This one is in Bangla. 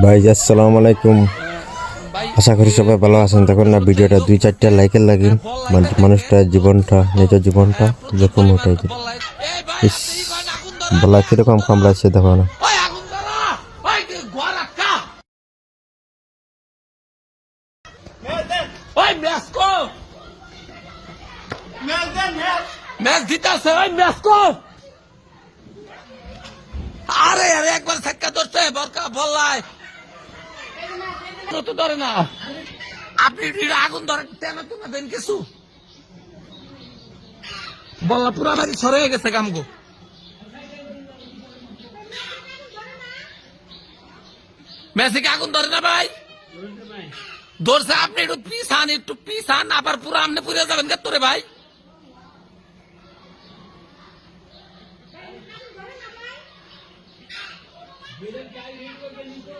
ভাই, আসসালামু আলাইকুম। আশা করি সবাই ভালো আছেন। তখন না, ভিডিওটা দুই চারটা লাইকের লাগে। মানে মানুষটা জীবনটা নিজের জীবনটা যখন দিল ইস, বলা কীরকম কামড়াচ্ছে দেখো না। আরে আরে, একবার ধাক্কা ধরছে, বরকা বললাই তো ধরে না। আপনি আগুন ধরেন? তেল তো না দেন কিছু? বললা পুরা বাড়ি সরে গেছে কামগো মেসিকে আগুন ধরে না ভাই? ধরছে আপনি একটু পিসান একটু পিসান আবার পুরো আপনি পুড়ে যাবেন কে তোরে ভাই।